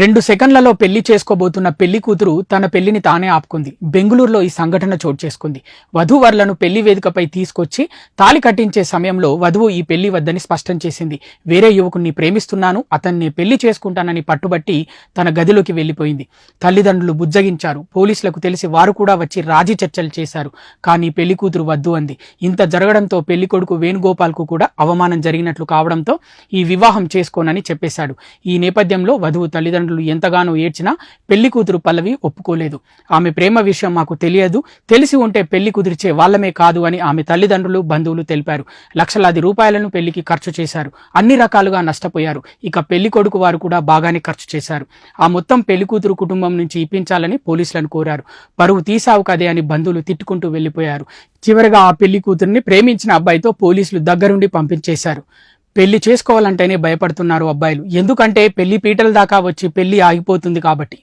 రెండు సెకండ్లలో పెళ్ళి చేసుకోబోతున్న పెళ్ళి కూతురు తన పెళ్ళిని తానే ఆపుకుంది. బెంగళూరులో ఈ సంఘటన చోటు చేసుకుంది. వధూవరులను పెళ్ళి వేదికపై తీసుకొచ్చి తాలి కట్టించే సమయంలో వధువు ఈ పెళ్ళి వద్దని స్పష్టం చేసింది. వేరే యువకుణ్ణి ప్రేమిస్తున్నాను అతన్ని పెళ్ళి చేసుకుంటానని పట్టుబట్టి తన గదిలోకి వెళ్ళిపోయింది తల్లిదండ్రులు బుజ్జగించారు. పోలీసులకు తెలిసి వారు కూడా వచ్చి రాజీ చర్చలు చేశారు. కానీ పెళ్ళి కూతురు వద్దు అంది. ఇంత జరగడంతో పెళ్ళి కొడుకు వేణుగోపాల్కు కూడా అవమానం జరిగినట్లు కావడంతో ఈ వివాహం చేసుకోనని చెప్పేశాడు. ఈ నేపథ్యంలో వధువు తల్లిదండ్రులు ఎంతగానో ఏడ్చినా పెళ్ళి కూతురు పల్లవి ఒప్పుకోలేదు. ఆమె ప్రేమ విషయం మాకు తెలియదు. తెలిసి ఉంటే పెళ్ళి కుదిర్చే వాళ్ళమే కాదు అని ఆమె తల్లిదండ్రులు బంధువులు తెలిపారు. లక్షలాది రూపాయలను పెళ్ళికి ఖర్చు చేశారు. అన్ని రకాలుగా నష్టపోయారు. ఇక పెళ్ళి కొడుకు వారు కూడా బాగానే ఖర్చు చేశారు. ఆ మొత్తం పెళ్ళి కూతురు కుటుంబం నుంచి ఇప్పించాలని పోలీసులను కోరారు. పరువు తీసావు కదే అని బంధువులు తిట్టుకుంటూ వెళ్ళిపోయారు చివరగా ఆ పెళ్ళి కూతురిని ప్రేమించిన అబ్బాయితో పోలీసులు దగ్గరుండి పంపించేశారు. పెళ్ళి చేసుకోవాలంటేనే భయపడుతున్నారు అబ్బాయిలు. ఎందుకంటే పెళ్ళి పీటల దాకా వచ్చి పెళ్ళి ఆగిపోతుంది కాబట్టి.